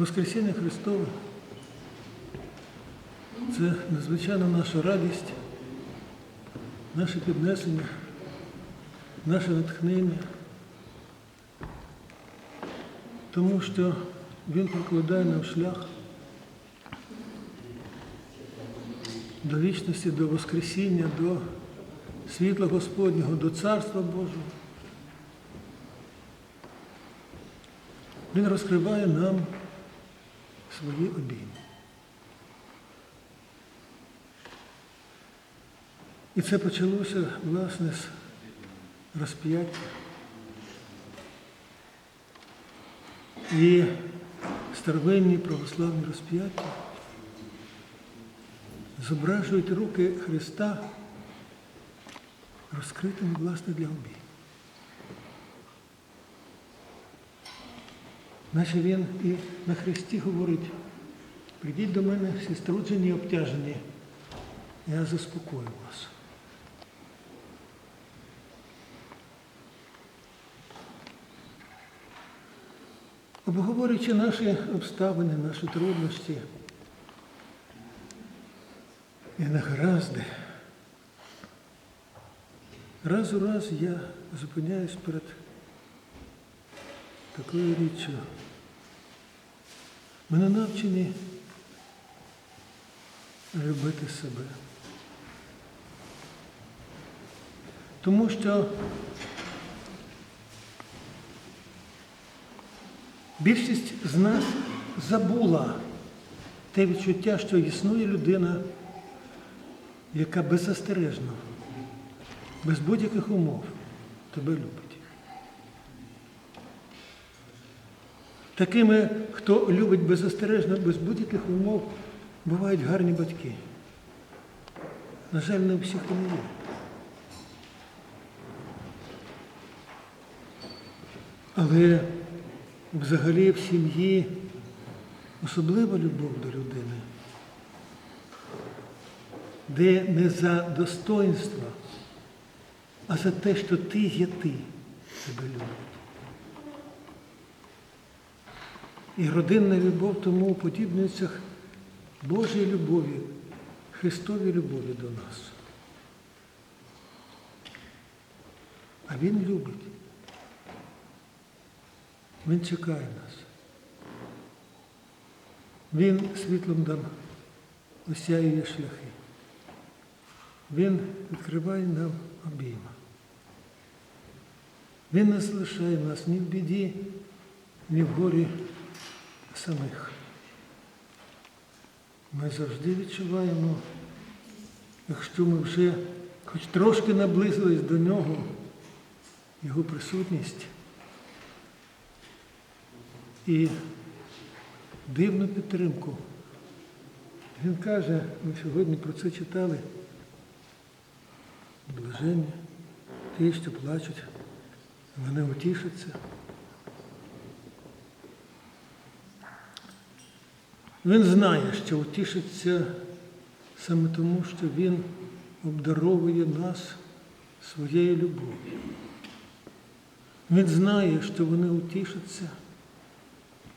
Воскресіння Христове це надзвичайно наша радість, наше піднесення, наше натхнення, тому що Він прокладає нам шлях до вічності, до Воскресіння, до світла Господнього, до Царства Божого. Він розкриває нам свої обійми. І це почалося, власне, з розп'яття. І старовинні православні розп'яття зображують руки Христа розкритими, власне, для обійм. Наче він і на Христі говорить, прийдіть до мене всі струджені і обтяжені, я заспокою вас. Обговорюючи наші обставини, наші трудності і негаразди, раз у раз я зупиняюсь перед такою річчю. Ми не навчені любити себе. Тому що більшість з нас забула те відчуття, що існує людина, яка беззастережно, без будь-яких умов тебе любить. Такими, хто любить беззастережно, без будь-яких умов, бувають гарні батьки. На жаль, не у всіх вони є. Але взагалі в сім'ї особлива любов до людини, де не за достоинство, а за те, що ти є ти, тебе любить. І родинна любов тому уподібнюється Божій любові, Христовій любові до нас. А Він любить. Він чекає нас. Він світлом нам осяює шляхи. Він відкриває нам обійма. Він не залишає нас ні в біді, ні в горі самих. Ми завжди відчуваємо, якщо ми вже хоч трошки наблизились до нього, його присутність і дивну підтримку. Він каже, ми сьогодні про це читали, блаження, ті, що плачуть, вони утішаться. Він знає, що утішиться саме тому, що Він обдаровує нас своєю любов'ю. Він знає, що вони утішаться,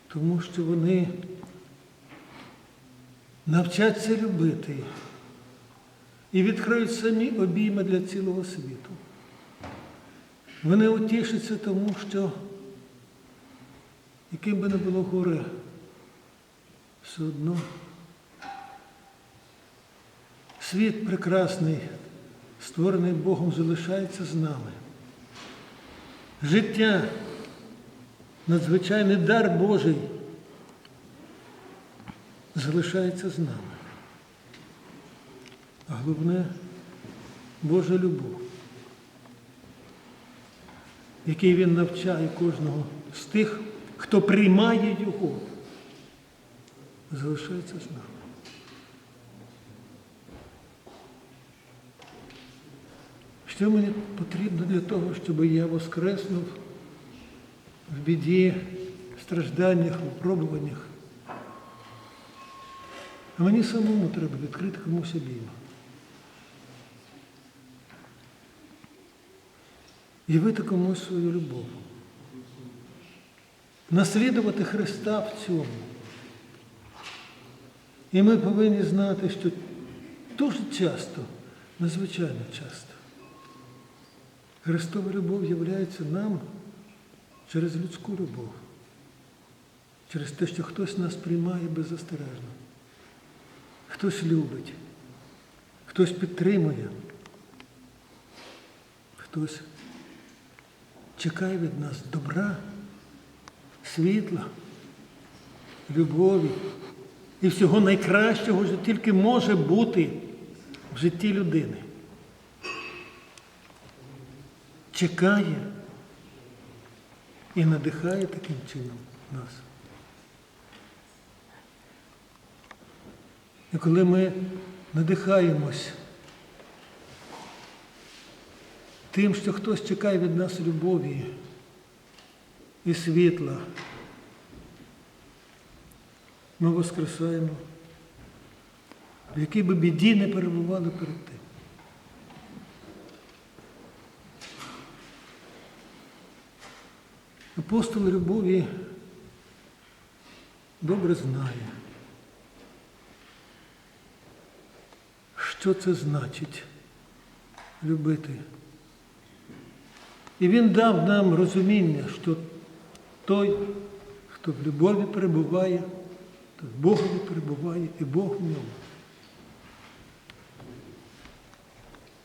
тому що вони навчаться любити і відкриють самі обійми для цілого світу. Вони утішаться тому, що яким би не було горе, все одно світ прекрасний, створений Богом, залишається з нами. Життя, надзвичайний дар Божий залишається з нами. А головне Божа любов, який Він навчає кожного з тих, хто приймає Його залишається з нами. Що мені потрібно для того, щоб я воскреснув в біді, в стражданнях, в випробуваннях? А мені самому треба відкрити комусь обійма. Явити комусь свою любов. Наслідувати Христа в цьому. І ми повинні знати, що дуже часто, надзвичайно часто, Христова любов являється нам через людську любов, через те, що хтось нас приймає беззастережно, хтось любить, хтось підтримує, хтось чекає від нас добра, світла, любові і всього найкращого, що тільки може бути в житті людини. Чекає і надихає таким чином нас. І коли ми надихаємось тим, що хтось чекає від нас любові і світла, ми воскресаємо, в якій би біді не перебували перед тим. Апостол любові добре знає, що це значить любити. І він дав нам розуміння, що той, хто в любові перебуває, то в Богові перебуває і Бог в ньому.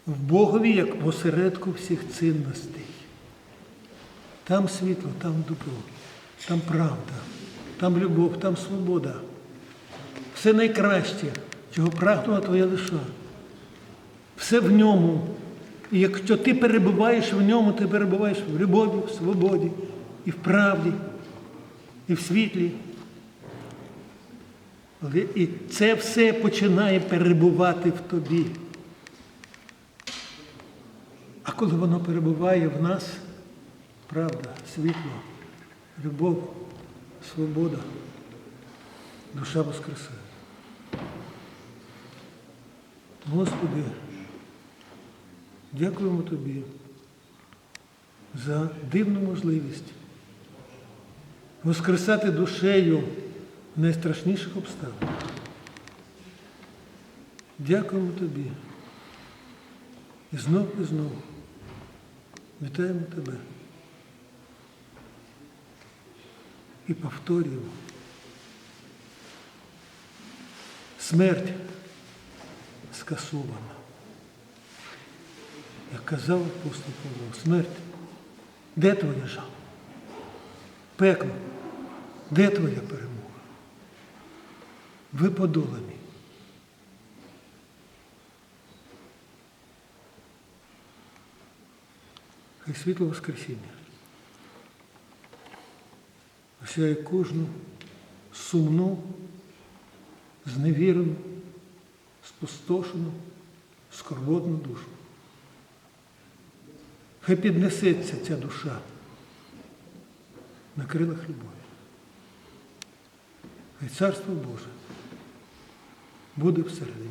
В Богові як в осередку всіх цінностей. Там світло, там добро, там правда, там любов, там свобода. Все найкраще, чого прагнула твоя душа. Все в ньому. І якщо ти перебуваєш в ньому, ти перебуваєш в любові, в свободі, і в правді, і в світлі. І це все починає перебувати в тобі. А коли воно перебуває в нас, правда, світло, любов, свобода, душа воскресає. Господи, дякуємо Тобі за дивну можливість воскресати душею найстрашніших обставинах. Дякуємо Тобі. І знов і знов вітаємо Тебе. І повторюємо. Смерть скасована. Як казав апостол Павло, смерть, де твоя жала? Пекло, де твоя перемога? Ви подолані. Хай світло Воскресіння осяє кожну сумну, зневірену, спустошену, скорботну душу. Хай піднесеться ця душа на крилах любові. Хай Царство Боже буде всередині.